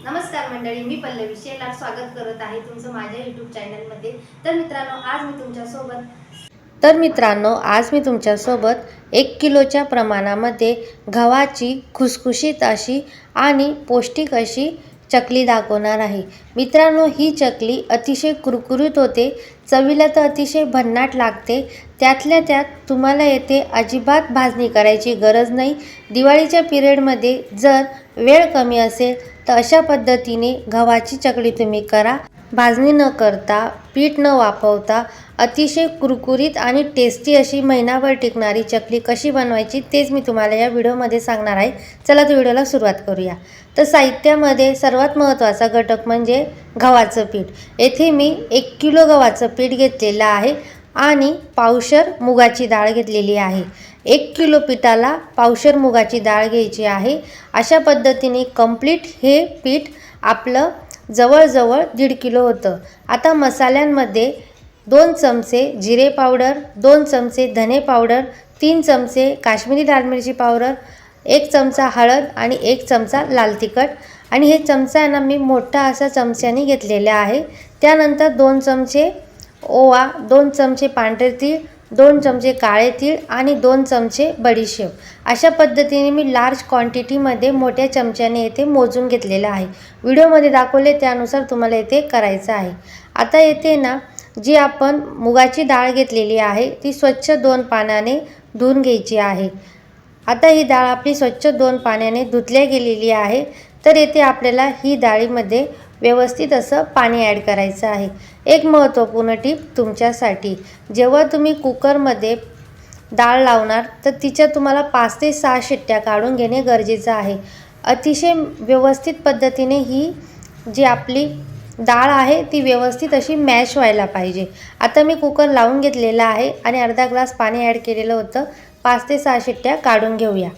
नमस्कार मंडळी मी पल्लवी शेलार स्वागत करत आहे तुमचं माझ्या यूट्यूब चॅनलमध्ये तर मित्रांनो आज मी तुमच्यासोबत तर मित्रांनो आज मी तुमच्यासोबत एक किलोच्या प्रमाणामध्ये गव्हाची खुसखुशीत अशी आणि पौष्टिक अशी चकली दाखवणार आहे. मित्रांनो ही चकली अतिशय कुरकुरीत होते. चवीला तर अतिशय भन्नाट लागते. त्यातल्या त्यात तुम्हाला येथे अजिबात भाजणी करायची गरज नाही. दिवाळीच्या पिरियडमध्ये जर वेळ कमी असेल तर अशा पद्धतीने गव्हाची चकली तुम्ही करा. भाजणी न करता पीठ न वापरता अतिशय कुरकुरीत आणि टेस्टी अशी महिनाभर टिकणारी चकली कशी बनवायची तेच मी तुम्हाला या व्हिडिओमध्ये सांगणार आहे. चला तर व्हिडिओला सुरुवात करूया. तर साहित्यामध्ये सर्वात महत्त्वाचा घटक म्हणजे गव्हाचं पीठ. येथे मी एक किलो गव्हाचं पीठ घेतलेलं आहे आणि पावशर मुगाची डाळ घेतलेली आहे. एक किलो पिठाला पावशर मुगाची डाळ घ्यायची आहे. अशा पद्धतीने कंप्लीट हे पीठ आपलं जवळजवळ दीड किलो होतं. आता मसाल्यांमध्ये दोन चमचे जिरे पावडर दोन चमचे धने पावडर तीन चमचे काश्मीरी लाल मिरची पावडर एक चमचा हळद आणि एक चमचा लाल तिखट. आणि हे चमचा मी मोठा असा चमच्याने घेतलेला आहे. त्यानंतर दोन चमचे ओवा दोन चमचे पांढरे तीळ दोन चमचे काळे तीळ आणि दोन चमचे बडीशेप. अशा पद्धतीने मी लार्ज क्वांटिटीमध्ये मोठ्या चमच्याने येथे मोजून घेतलेलं आहे. व्हिडिओमध्ये दाखवले त्यानुसार तुम्हाला येथे करायचं आहे. आता येथे ना जी आपण मुगाची डाळ घेतलेली आहे ती स्वच्छ दोन पानाने धुवून घ्यायची आहे. आता ही डाळ आपली स्वच्छ दोन पाण्याने धुतल्या गेलेली आहे. तर येथे आपल्याला ही डाळीमध्ये व्यवस्थित असं पाणी ॲड करायचं आहे. एक महत्त्वपूर्ण टीप तुमच्यासाठी. जेव्हा तुम्ही कुकरमध्ये डाळ लावणार तर तिच्या तुम्हाला पाच ते सहा शिट्ट्या काढून घेणे गरजेचं आहे. अतिशय व्यवस्थित पद्धतीने ही जी आपली डाळ आहे ती व्यवस्थित अशी मॅश व्हायला पाहिजे. आता मी कुकर लावून घेतलेला आहे आणि अर्धा ग्लास पाणी ॲड केलेलं होतं. पाच ते सहा शिट्ट्या काढून घेऊया.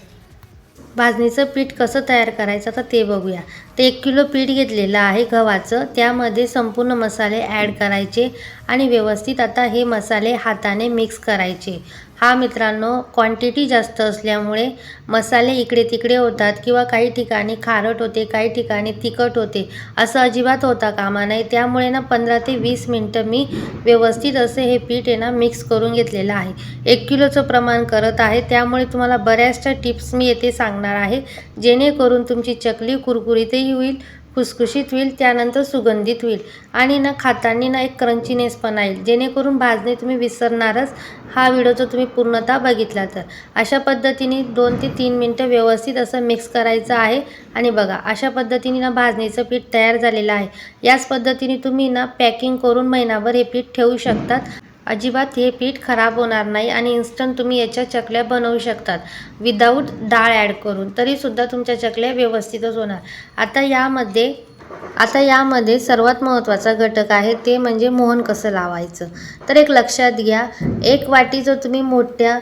भाजणीचं पीठ कसं तयार करायचं तर ते बघूया. ते एक किलो पीठ घेतलेलं आहे गव्हाचं. त्यामध्ये संपूर्ण मसाले ॲड करायचे आणि व्यवस्थित आता हे मसाले हाताने मिक्स करायचे. हा मित्रांनो क्वांटिटी जास्त असल्यामुळे मसाले इकडे तिकडे होतात किंवा काही ठिकाणी खारट होते काही ठिकाणी तिखट होते असं अजिबात होता कामा नाही त्यामुळे ना पंधरा ते वीस मिनटं मी व्यवस्थित असे हे पीठ आहे ना मिक्स करून घेतलेलं आहे. एक किलोचं प्रमाण करत आहे. त्यामुळे तुम्हाला बऱ्याचशा टिप्स मी येथे सांगणार आहे. जेणेकरून तुमची चकली कुरकुरीतही होईल खुसखुशीत होईल त्यानंतर सुगंधित होईल. आणि ना खाताना ना एक क्रंचीनेस पण येईल जेणेकरून भाजणे तुम्ही विसरणारच. हा व्हिडिओ जर तुम्ही पूर्णतः बघितला तर. अशा पद्धतीने दोन ते तीन मिनटं व्यवस्थित असं मिक्स करायचं आहे. आणि बघा अशा पद्धतीने ना भाजणीचं पीठ तयार झालेलं आहे. याच पद्धतीने तुम्ही ना पॅकिंग करून महिनाभर हे पीठ ठेवू शकतात. अजिबात हे पीठ खराब होणार नाही आणि इन्स्टंट तुम्ही याच्या चकल्या बनवू शकतात. विदाऊट डाळ ॲड करून. तरीसुद्धा तुमच्या चकल्या व्यवस्थितच होणार. आता यामध्ये आता यामध्ये सर्वात महत्त्वाचा घटक आहे ते म्हणजे मोहन कसं लावायचं. तर एक लक्षात घ्या एक वाटी जर तुम्ही मोठ्या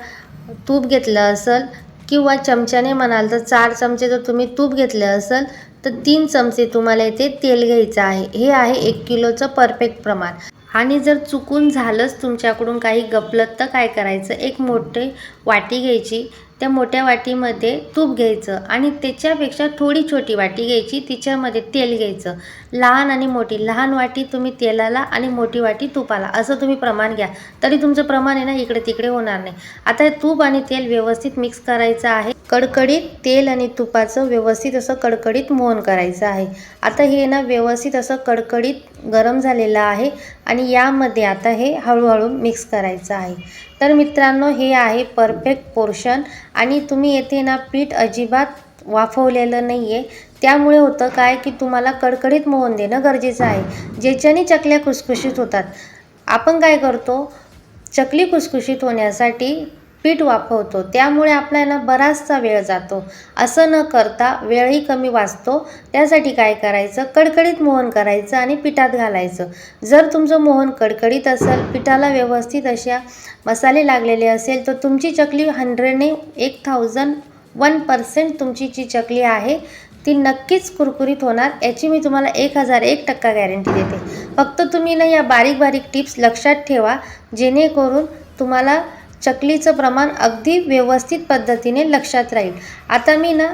तूप घेतलं असेल किंवा चमच्याने म्हणाल तर चार चमचे जर तुम्ही तूप घेतलं असेल तर तीन चमचे तुम्हाला इथे तेल घ्यायचं आहे. हे आहे एक किलोचं परफेक्ट प्रमाण. आणि जर चुकून झालंच तुमच्याकडून काही गपलत तर काय करायचं? एक मोठे वाटी घ्यायची. त्या मोठ्या वाटीमध्ये तूप घ्यायचं आणि त्याच्यापेक्षा थोडी छोटी वाटी घ्यायची. तिच्यामध्ये तेल घ्यायचं. लहान आणि मोठी. लहान वाटी तुम्ही तेलाला आणि मोठी वाटी तुपाला. असं तुम्ही प्रमाण घ्या. तरी तुमचं प्रमाण आहे ना इकडे तिकडे होणार नाही. आता हे तूप आणि तेल व्यवस्थित मिक्स करायचं आहे. कडकडीत तेल आणि तुपाचं व्यवस्थित असं कडकडीत मोहन करायचं आहे. आता हे ना व्यवस्थित असं कडकडीत गरम झालेला आहे आणि यामध्ये आता हे हळूहळू मिक्स करायचं आहे. तर मित्रांनो हे आहे परफेक्ट पोर्शन आणि तुम्ही येथे ना पीठ अजिबात वाफवलेलं नाही आहे त्यामुळे होतं काय की तुम्हाला कडकडीत मोहन देणं गरजेचं आहे. ज्याच्याने चकल्या खुसखुशीत होतात. आपण काय करतो? चकली खुसखुशीत होण्यासाठी पीठ वाफवतो. त्यामुळे आपल्याला बराचसा वेळ जातो. असं न करता वेळही कमी वाचतो. त्यासाठी काय करायचं? कडकडीत मोहन करायचं आणि पिठात घालायचं. जर तुमचं मोहन कडकडीत असेल पिठाला व्यवस्थित अशा मसाले लागलेले असेल तर तुमची चकली हंड्रेडने एक थाउजंड वन पर्सेंट तुमची जी चकली आहे ती नक्कीच कुरकुरीत होणार. याची मी तुम्हाला एक हजार एक टक्का गॅरंटी देते. फक्त तुम्ही ना या बारीक बारीक टिप्स लक्षात ठेवा. जेणेकरून तुम्हाला चकलीचं प्रमाण अगदी व्यवस्थित पद्धतीने लक्षात राहील. आता मी ना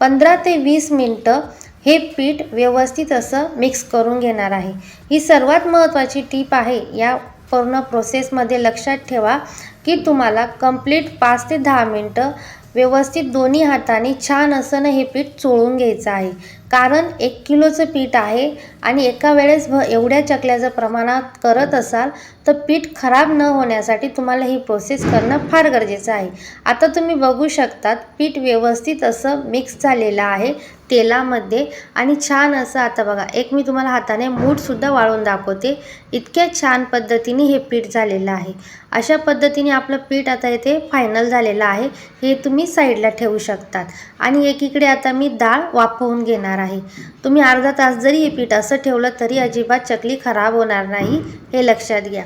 पंधरा ते वीस मिनटं हे पीठ व्यवस्थित असं मिक्स करून घेणार आहे. ही सर्वात महत्त्वाची टीप आहे या पूर्ण प्रोसेसमध्ये लक्षात ठेवा की तुम्हाला कंप्लीट पाच ते दहा मिनटं व्यवस्थित दोन्ही हाताने छान असं ना हे पीठ चोळून घ्यायचं आहे. कारण एक किलोचं पीठ आहे आणि एका वेळेस भ एवढ्या चकल्याचं प्रमाणात करत असाल तर पीठ खराब न होण्यासाठी तुम्हाला ही प्रोसेस करणं फार गरजेचं आहे. आता तुम्ही बघू शकतात पीठ व्यवस्थित असं मिक्स झालेलं आहे. तेलामध्ये आणि छान असं आता बघा एक मी तुम्हाला हाताने मूठसुद्धा वाळून दाखवते. इतक्या छान पद्धतीने हे पीठ झालेलं आहे. अशा पद्धतीने आपलं पीठ आता इथे फायनल झालेलं आहे. हे तुम्ही साईडला ठेवू शकतात. आणि एकीकडे आता मी डाळ वाफवून घेणार आहे. तुम्ही अर्धा तास जरी हे पीठ असं ठेवलं तरी अजिबात चकली खराब होणार नाही हे लक्षात घ्या.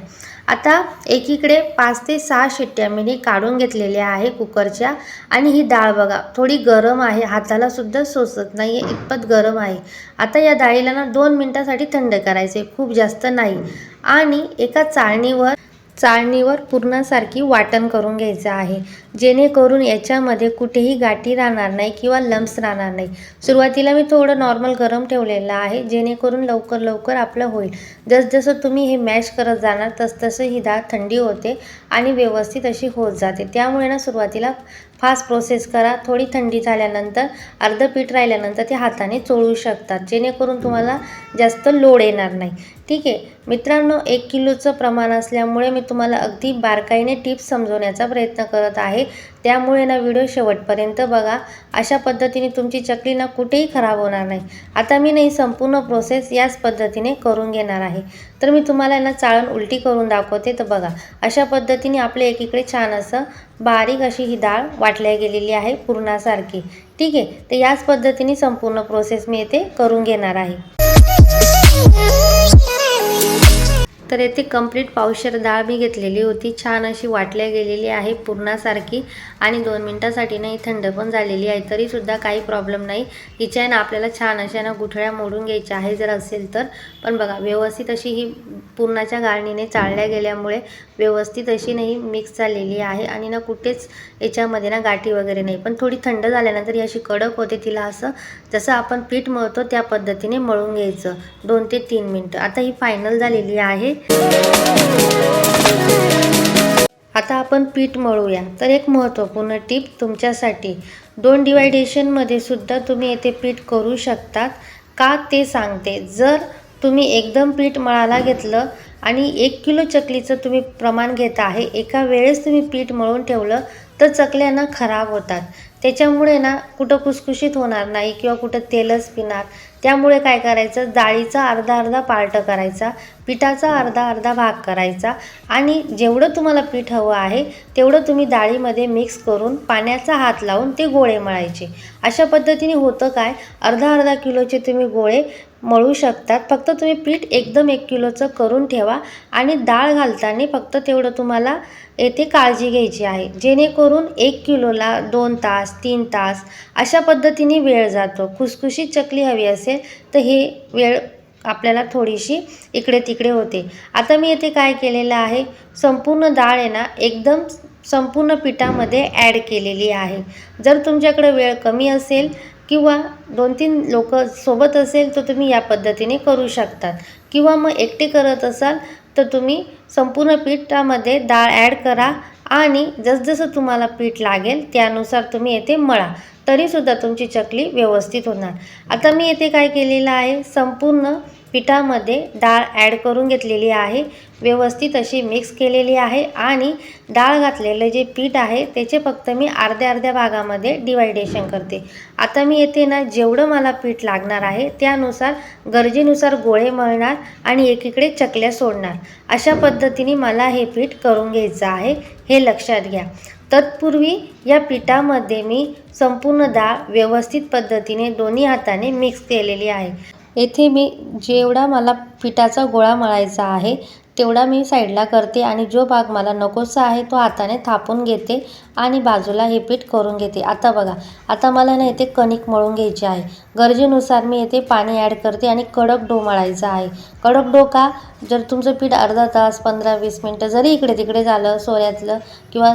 आता एकीकडे पाच ते सहा शिट्ट्या मी काढून घेतलेल्या आहे कुकरच्या आणि ही डाळ बघा थोडी गरम आहे हाताला सुद्धा सोसत नाही आहे इतपत गरम आहे. आता या डाळीला ना दोन मिनटासाठी थंड करायचे खूप जास्त नाही. आणि एका चाळणीवर चाळणीवर पूर्णासारखी वाटण करून घ्यायचं आहे. जेणेकरून याच्यामध्ये कुठेही गाठी राहणार नाही किंवा लम्स राहणार नाही. सुरुवातीला मी थोडं नॉर्मल गरम ठेवलेलं आहे जेणेकरून लवकर लवकर आपलं होईल. जसजसं तुम्ही हे मॅश करत जाणार तसतसं ही डाळ थंडी होते आणि व्यवस्थित अशी होत जाते. त्यामुळे ना सुरुवातीला फास्ट प्रोसेस करा. थोडी थंडी झाल्यानंतर अर्धं पीठ राहिल्यानंतर ते हाताने चोळू शकतात जेणेकरून तुम्हाला जास्त लोड येणार नाही. ठीक आहे. मित्रांनो एक किलोचं प्रमाण असल्यामुळे मी तुम्हाला अगदी बारकाईने टिप्स समजवण्याचा प्रयत्न करत आहे. त्यामुळे ना व्हिडिओ शेवटपर्यंत बघा. अशा पद्धतीने तुमची चकली ना कुठेही खराब होणार नाही. आता मी नाही संपूर्ण प्रोसेस याच पद्धतीने करून घेणार आहे. तर मी तुम्हाला ना चाळण उलटी करून दाखवते तर बघा. अशा पद्धतीने आपले एकीकडे छान असं बारीक अशी ही डाळ वाटल्या गेलेली आहे पूर्णासारखी. ठीक आहे. तर याच पद्धतीने संपूर्ण प्रोसेस मी येथे करून घेणार आहे. तर येथे कंप्लीट पावशर डाळ मी घेतलेली होती. छान अशी वाटल्या गेलेली आहे पूर्णासारखी. आणि दोन मिनटासाठी नाही थंड पण झालेली आहे. तरीसुद्धा काही प्रॉब्लेम नाही. हिच्या ना आपल्याला छान अशा ना गुठळ्या मोडून घ्यायच्या आहे जर असेल तर. पण बघा व्यवस्थित अशी ही पूर्णाच्या गाळणीने चाळल्या गेल्यामुळे व्यवस्थित अशी नाही मिक्स झालेली आहे आणि ना कुठेच याच्यामध्ये ना गाठी वगैरे नाही. पण थोडी थंड झाल्यानंतर ही अशी कडक होते तिला असं जसं आपण पीठ मळतो त्या पद्धतीने मळून घ्यायचं. दोन ते तीन मिनटं. आता ही फायनल झालेली आहे. आता आपण पीठ मळूया. तर एक महत्त्वपूर्ण टीप तुमच्यासाठी. दोन डिवायडेशनमध्ये सुद्धा तुम्ही येथे पीठ करू शकतात. का ते सांगते. जर तुम्ही एकदम पीठ मळायला घेतलं आणि एक किलो चकलीचं तुम्ही प्रमाण घेत आहे एका वेळेस तुम्ही पीठ मळून ठेवलं तर चकल्या ना खराब होतात. त्याच्यामुळे ना कुठं कुसकुशीत होणार नाही किंवा कुठं तेलच पिणार. त्यामुळे काय करायचं? डाळीचा अर्धा अर्धा पार्ट करायचा. पिठाचा अर्धा अर्धा भाग करायचा आणि जेवढं तुम्हाला पीठ हवं आहे तेवढं तुम्ही डाळीमध्ये मिक्स करून पाण्याचा हात लावून ते गोळे मळायचे. अशा पद्धतीने होतं काय? अर्धा अर्धा किलोचे तुम्ही गोळे मळू शकतात. फक्त तुम्ही पीठ एकदम एक किलोचं करून ठेवा आणि डाळ घालताना फक्त तेवढं तुम्हाला येथे काळजी घ्यायची आहे. जेणेकरून एक किलोला दोन तास तीन तास अशा पद्धतीने वेळ जातो. खुसखुशीत चकली हवी असेल तर हे वेळ आपल्याला थोडीशी इकडे तिकडे होते. आता मी येथे काय केलेलं आहे? संपूर्ण डाळ आहे ना एकदम संपूर्ण पिठामध्ये ॲड केलेली आहे. जर तुमच्याकडे वेळ कमी असेल किंवा दोन तीन लोक सोबत असेल तर तुम्ही या पद्धतीने करू शकतात. किंवा मग एकटे करत असाल तर तुम्ही संपूर्ण पिठामध्ये डाळ ॲड करा आणि जसजसं तुम्हाला पीठ लागेल त्यानुसार तुम्ही येथे मळा. तरीसुद्धा तुमची चकली व्यवस्थित होणार. आता मी येथे काय केलेलं आहे? संपूर्ण पिठामध्ये डाळ ॲड करून घेतलेली आहे. व्यवस्थित अशी मिक्स केलेली आहे आणि डाळ घातलेलं जे पीठ आहे त्याचे फक्त मी अर्ध्या अर्ध्या भागामध्ये डिवायडेशन करते. आता मी येथे ना जेवढं मला पीठ लागणार आहे त्यानुसार गरजेनुसार गोळे मळणार आणि एकीकडे चकल्या सोडणार. अशा पद्धतीने मला हे पीठ करून घ्यायचं आहे हे लक्षात घ्या. तत्पूर्वी या पिठामध्ये मी संपूर्ण डाळ व्यवस्थित पद्धतीने दोन्ही हाताने मिक्स केलेली आहे. येथे मी जेवढा मला पिठाचा गोळा मळायचा आहे तेवढा मी साईडला करते आणि जो भाग मला नकोसा आहे तो हाताने थापून घेते आणि बाजूला हे पीठ करून घेते. आता बघा आता मला ना येथे कणिक मळून घ्यायची आहे. गरजेनुसार मी येथे पाणी ॲड करते आणि कडक डो मळायचा आहे. कडक डो का? जर तुमचं पीठ अर्धा तास पंधरा वीस मिनटं जरी इकडे तिकडे झालं सोऱ्यातलं किंवा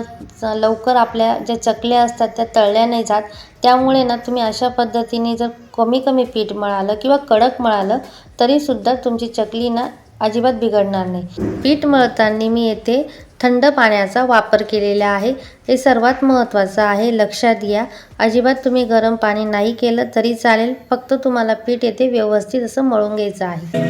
लवकर आपल्या ज्या चकल्या असतात त्या तळल्या नाही जात त्यामुळे ना तुम्ही अशा पद्धतीने जर कमी कमी पीठ मळालं किंवा कडक मळालं तरीसुद्धा तुमची चकली ना अजिबात बिघडणार नाही. पीठ मळताना मी येथे थंड पाण्याचा वापर केलेला आहे. हे सर्वात महत्त्वाचं आहे. लक्षात घ्या. अजिबात तुम्ही गरम पाणी नाही केलं तरी चालेल. फक्त तुम्हाला पीठ येथे व्यवस्थित असं मळून घ्यायचं आहे.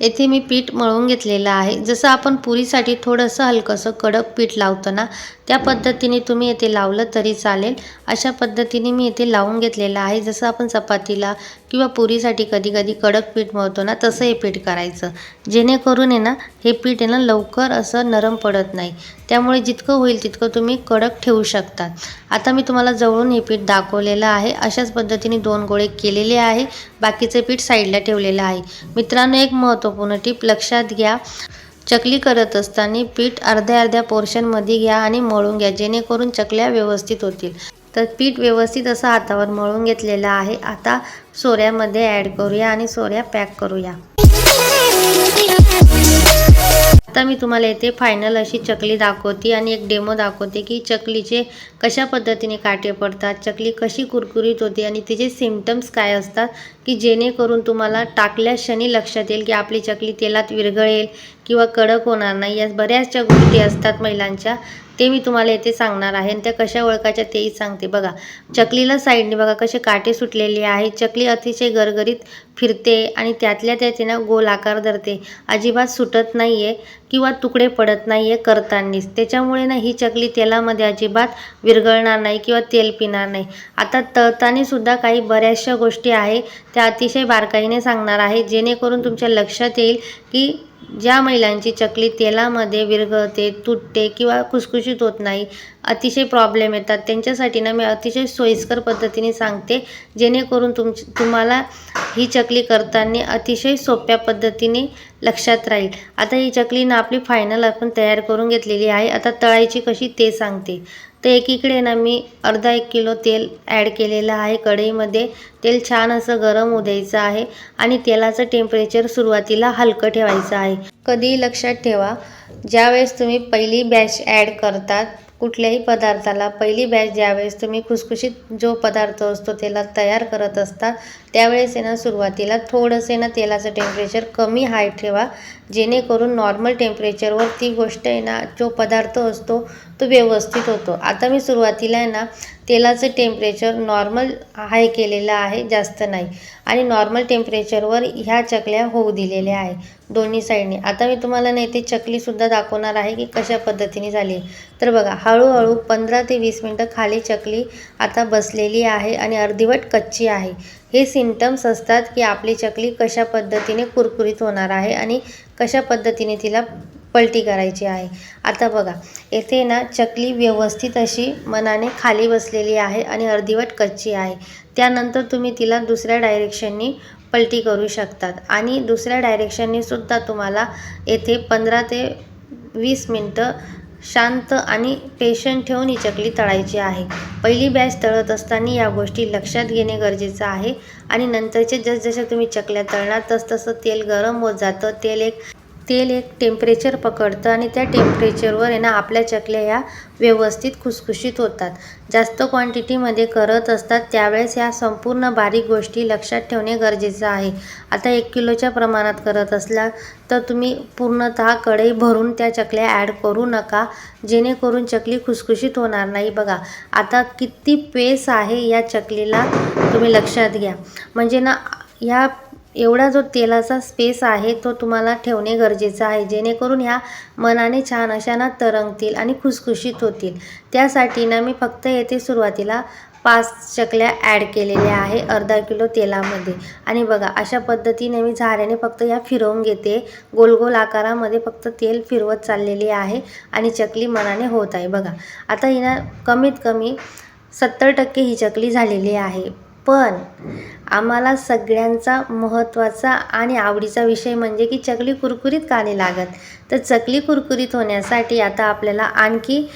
येथे मी पीठ मळून घेतलेलं आहे. जसं आपण पुरीसाठी थोडंसं हलकंसं कडक पीठ लावतो ना त्या पद्धतीने तुम्ही येथे लावलं तरी चालेल. अशा पद्धतीने मी येथे लावून घेतलेलं आहे. जसं आपण चपातीला किंवा पुरीसाठी कधी कधी कडक पीठ मळतो ना तसं हे पीठ करायचं. जेणेकरून आहे ना हे पीठ आहे ना लवकर असं नरम पडत नाही. त्यामुळे जितकं होईल तितकं तुम्ही कडक ठेवू शकता. आता मी तुम्हाला जवळून हे पीठ दाखवलेलं आहे. अशाच पद्धतीने दोन गोळे केलेले आहे. बाकीचे पीठ साईडला ठेवलेलं आहे. मित्रांनो एक महत्त्वपूर्ण टीप लक्षात घ्या. चकली करत असताना पीठ अर्ध्या अर्ध्या पोर्शनमध्ये घ्या आणि मळून घ्या जेणेकरून चकल्या व्यवस्थित होतील. तर पीठ व्यवस्थित असं हातावर मळून घेतलेलं आहे. आता सोऱ्यामध्ये ॲड करूया आणि सोऱ्या पॅक करूया. आता मी तुम्हाला येथे फायनल अशी चकली दाखवते आणि एक डेमो दाखवते की चकलीचे कशा पद्धतीने काटे पडतात चकली कशी कुरकुरीत होते आणि तिचे सिमटम्स काय असतात की जेणेकरून तुम्हाला टाकल्या क्षणी लक्षात येईल की आपली चकली तेलात विरघळेल किंवा कडक होणार नाही. या बऱ्याचशा गोष्टी असतात महिलांच्या. ते मी तुम्हाला येथे सांगणार आहे. आणि त्या कशा ओळखायच्या तेही सांगते. बघा चकलीला साईडने बघा कसे काटे सुटलेले आहे चकली अतिशय गरगरीत फिरते आणि त्यातल्या त्याचे ना गोल आकार धरते. अजिबात सुटत नाही आहे किंवा तुकडे पडत नाही आहे करतानीच. त्याच्यामुळे ना ही चकली तेलामध्ये अजिबात विरघळणार नाही किंवा तेल पिणार नाही. आता तळतानीसुद्धा काही बऱ्याचशा गोष्टी आहे त्या अतिशय बारकाईने सांगणार आहे जेणेकरून तुमच्या लक्षात येईल की ज्या महिलांची चकली तेलामध्ये विरघळते तुटते किंवा खुसखुशीत होत नाही अतिशय प्रॉब्लेम येतात. त्यांच्यासाठी ना मी अतिशय सोयीस्कर पद्धतीने सांगते जेणेकरून तुम तुम्हाला ही चकली करताना अतिशय सोप्या पद्धतीने लक्षात राहील. आता ही चकली ना आपली फायनल आपण तयार करून घेतलेली आहे. आता तळायची कशी ते सांगते. तर एकीकडे ना मी अर्धा एक किलो तेल ॲड केलेलं आहे. कढईमध्ये तेल छान असं गरम होऊ द्यायचं आहे आणि तेलाचं टेम्परेचर सुरुवातीला हलकं ठेवायचं आहे. कधीही लक्षात ठेवा ज्यावेळेस तुम्ही पहिली बॅच ॲड करतात कुठल्याही पदार्थाला पहिली बॅच ज्यावेळेस तुम्ही खुसखुशीत जो पदार्थ असतो त्याला तयार करत असता त्यावेळेस आहे ना सुरुवातीला थोडंसं ना तेलाचं टेम्परेचर कमी हाय ठेवा जेणेकरून नॉर्मल टेम्परेचरवर ती गोष्ट आहे ना जो पदार्थ असतो तो व्यवस्थित होतो. आता मी सुरुवातीला आहे ना तेलाचं टेम्परेचर नॉर्मल हाय केलेलं आहे जास्त नाही. आणि नॉर्मल टेम्परेचरवर ह्या चकल्या होऊ दिलेल्या आहे दोन्ही साईडने आता मी तुम्हाला नाही ते चकलीसुद्धा दाखवणार आहे की कशा पद्धतीने झाली तर बघा हळूहळू पंधरा ते वीस मिनटं खाली चकली आता बसलेली आहे आणि अर्धीवट कच्ची आहे. हे सिमटम्स असतात की आपली चकली कशा पद्धतीने कुरकुरीत होणार आहे आणि कशा पद्धतीने तिला पलटी करायची आहे. आता बघा येथे ना चकली व्यवस्थित अशी मनाने खाली बसलेली आहे आणि अर्धीवट कच्ची आहे. त्यानंतर तुम्ही तिला दुसऱ्या डायरेक्शननी पलटी करू शकतात आणि दुसऱ्या डायरेक्शननी सुद्धा तुम्हाला येथे पंधरा ते वीस मिनटं शांत आणि पेशंट ठेवून ही चकली तळायची आहे. पहिली बॅच तळत असताना या गोष्टी लक्षात घेणे गरजेचं आहे आणि नंतरचे जसजशा तुम्ही चकल्या तळणार तसतसं तेल गरम होत जातं. तेल एक तेल एक टेम्परेचर पकडतं आणि त्या टेम्परेचरवर आहे ना आपल्या चकल्या ह्या व्यवस्थित खुसखुशीत होतात. जास्त क्वांटिटीमध्ये करत असतात त्यावेळेस ह्या संपूर्ण बारीक गोष्टी लक्षात ठेवणे गरजेचं आहे. आता एक किलोच्या प्रमाणात करत असला तर तुम्ही पूर्णतः कढई भरून त्या चकल्या ॲड करू नका जेणेकरून चकली खुसखुशीत होणार नाही. बघा आता किती पेस आहे या चकलीला तुम्ही लक्षात घ्या. म्हणजे ना ह्या एवढा जो तेलाचा स्पेस आहे तो तुम्हाला ठेवणे गरजेचं आहे. जेणेकरून ह्या मनाने छान अशा ना तरंगतील आणि खुसखुशीत होतील. त्यासाठी ना मी फक्त येथे सुरुवातीला पाच चकल्या ॲड केलेल्या आहे अर्धा किलो तेलामध्ये. आणि बघा अशा पद्धतीने मी झाऱ्याने फक्त या फिरवून घेते. गोल गोल आकारामध्ये फक्त तेल फिरवत चाललेली आहे आणि चकली मनाने होत आहे. बघा आता हिना ना कमीत कमी सत्तर टक्के ही चकली झालेली आहे. पण आम्हाला सगळ्यांचा महत्त्वाचा आणि आवडीचा विषय म्हणजे की चकली कुरकुरीत का नाही लागत? तर चकली कुरकुरीत होण्यासाठी आता आपल्याला आणखी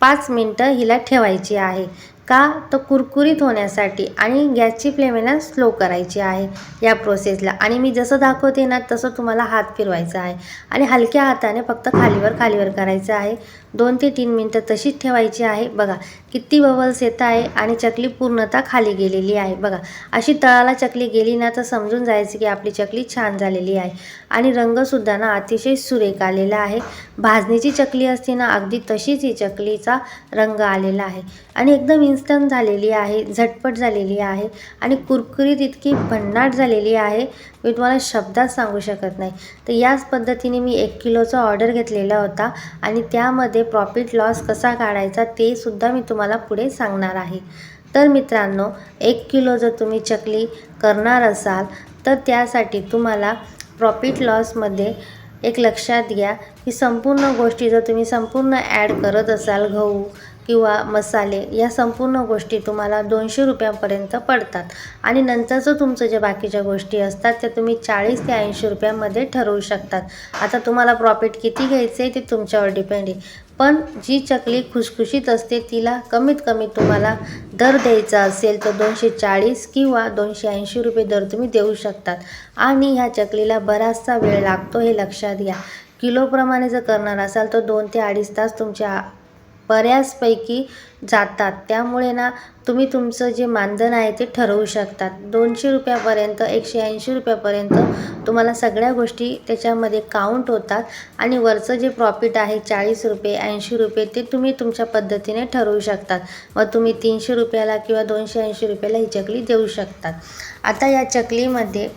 पाच मिनटं हिला ठेवायची आहे. का? तर कुरकुरीत होण्यासाठी आणि गॅसची फ्लेम आहे ना स्लो करायची आहे या प्रोसेसला आणि मी जसं दाखवते ना तसं तुम्हाला हात फिरवायचा आहे. आणि हलक्या हाताने फक्त खालीवर खालीवर करायचं आहे. दोन ते तीन मिनटं तशीच ठेवायची आहे. बघा किती बबल्स येत आहे आणि चकली पूर्णतः खाली गेलेली आहे. बघा अशी तळाला चकली गेली ना तर समजून जायचं की आपली चकली छान झालेली आहे. आणि रंगसुद्धा ना अतिशय सुरेख आलेला आहे. भाजणीची चकली असते ना अगदी तशीच ही चकलीचा रंग आलेला आहे. आणि एकदम इन्स्टंट झालेली आहे झटपट झालेली आहे. आणि कुरकुरीत इतकी भन्नाट झालेली आहे. मी तुम्हाला शब्दात सांगू शकत नाही. तर याच पद्धतीने मी एक किलोचा ऑर्डर घेतलेला होता आणि त्यामध्ये प्रॉफिट लॉस कसा काढायचा ते सुद्धा मी तुम्हाला पुढे सांगणार आहे. तर मित्रांनो एक किलो जर तुम्ही चकली करणार असाल तर त्यासाठी तुम्हाला प्रॉफिट लॉसमध्ये एक लक्षात घ्या की संपूर्ण गोष्टी जर तुम्ही संपूर्ण ॲड करत असाल गहू किंवा मसाले या संपूर्ण गोष्टी तुम्हाला दोनशे रुपयापर्यंत पडतात. आणि नंतरचं तुमचं जे बाकीच्या गोष्टी असतात त्या तुम्ही चाळीस ते ऐंशी रुपयामध्ये ठरवू शकतात. आता तुम्हाला प्रॉफिट किती घ्यायचं आहे ते तुमच्यावर डिपेंड आहे. पण जी चकली खुसखुशीत असते तिला कमीत कमी तुम्हाला दर द्यायचा असेल तर दोनशे चाळीस किंवा दोनशे ऐंशी रुपये दर तुम्ही देऊ शकतात. आणि ह्या चकलीला बराचसा वेळ लागतो हे लक्षात घ्या. किलोप्रमाणे जर करणार असाल तर दोन ते अडीच तास तुमच्या बऱ्याचपैकी जातात. त्यामुळे ना तुम्ही तुमचं जे मानधन आहे ते ठरवू शकतात. दोनशे रुपयापर्यंत एकशे ऐंशी रुपयापर्यंत तुम्हाला सगळ्या गोष्टी त्याच्यामध्ये काउंट होतात आणि वरचं जे प्रॉफिट आहे चाळीस रुपये ऐंशी रुपये ते तुम्ही तुमच्या पद्धतीने ठरवू शकतात. व तुम्ही तीनशे रुपयाला किंवा दोनशे ऐंशी रुपयाला ही चकली देऊ शकतात. आता या चकलीमध्ये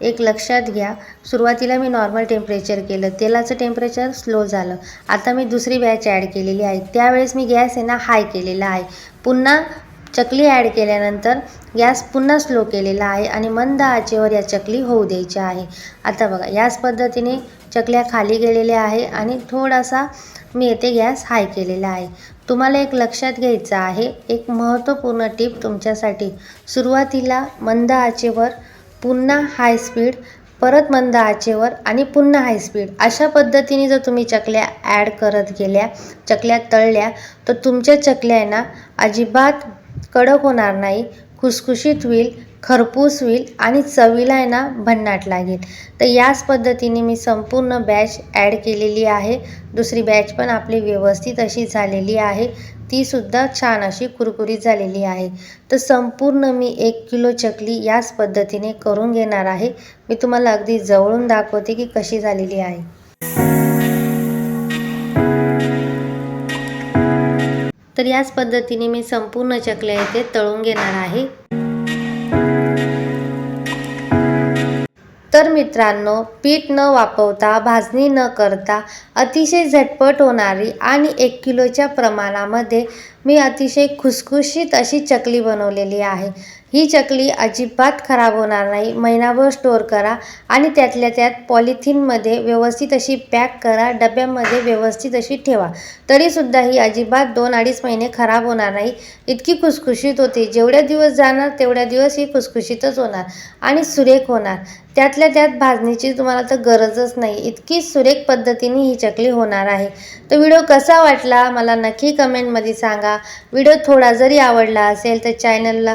एक लक्षात घ्या. सुरुवातीला मी नॉर्मल टेम्परेचर केलं. तेलाचं टेम्परेचर स्लो झालं. आता मी दुसरी बॅच ॲड केलेली आहे. त्यावेळेस मी गॅस आहे ना हाय केलेला आहे. पुन्हा चकली ॲड केल्यानंतर गॅस पुन्हा स्लो केलेला आहे आणि मंद आचेवर या चकली होऊ द्यायच्या आहे. आता बघा याच पद्धतीने चकल्या खाली गेलेल्या आहे आणि थोडासा मी येथे गॅस हाय केलेला आहे. तुम्हाला एक लक्षात घ्यायचं आहे. एक महत्त्वपूर्ण टिप तुमच्यासाठी. सुरुवातीला मंद आचेवर पुन्हा हाय स्पीड परत मंद आचेवर आणि पुन्हा हाय स्पीड अशा पद्धतीने जर तुम्ही चकल्या ॲड करत गेल्या चकल्या तळल्या तर तुमच्या चकल्या ना अजिबात कडक होणार नाही खुसखुशीत होईल खरपूस होईल आणि चवीला आहे ना भन्नाट लागेल. तर याच पद्धतीने मी संपूर्ण बॅच ॲड केलेली आहे. दुसरी बॅच पण आपली व्यवस्थित अशी झालेली आहे. तीसुद्धा छान अशी कुरकुरीत झालेली आहे. तर संपूर्ण मी एक किलो चकली याच पद्धतीने करून घेणार आहे. मी तुम्हाला अगदी जवळून दाखवते की कशी झालेली आहे. तर याच पद्धतीने मी संपूर्ण चकल्या इथे तळून घेणार आहे. तर मित्रांनो पीठ न वापरता भाजणी न करता अतिशय झटपट होणारी आणि एक किलोच्या प्रमाणामध्ये मी अतिशय खुसखुशीत अशी चकली बनवलेली आहे. ही चकली अजिबात खराब होणार नाही. महिनाभर स्टोअर करा आणि त्यातल्या त्यात पॉलिथिनमध्ये व्यवस्थित अशी पॅक करा. डब्यामध्ये व्यवस्थित अशी ठेवा. तरीसुद्धा ही अजिबात दोन अडीच महिने खराब होणार नाही. इतकी खुसखुशीत होते. जेवढ्या दिवस जाणार तेवढ्या दिवस ही खुसखुशीतच होणार आणि सुरेख होणार. त्यातल्या त्यात भाजणीची तुम्हाला तर गरजच नाही. इतकी सुरेख पद्धतीने ही चकली होणार आहे. तर व्हिडिओ कसा वाटला मला नक्की कमेंटमध्ये सांगा. व्हिडिओ थोडा जरी आवडला असेल तर चॅनलला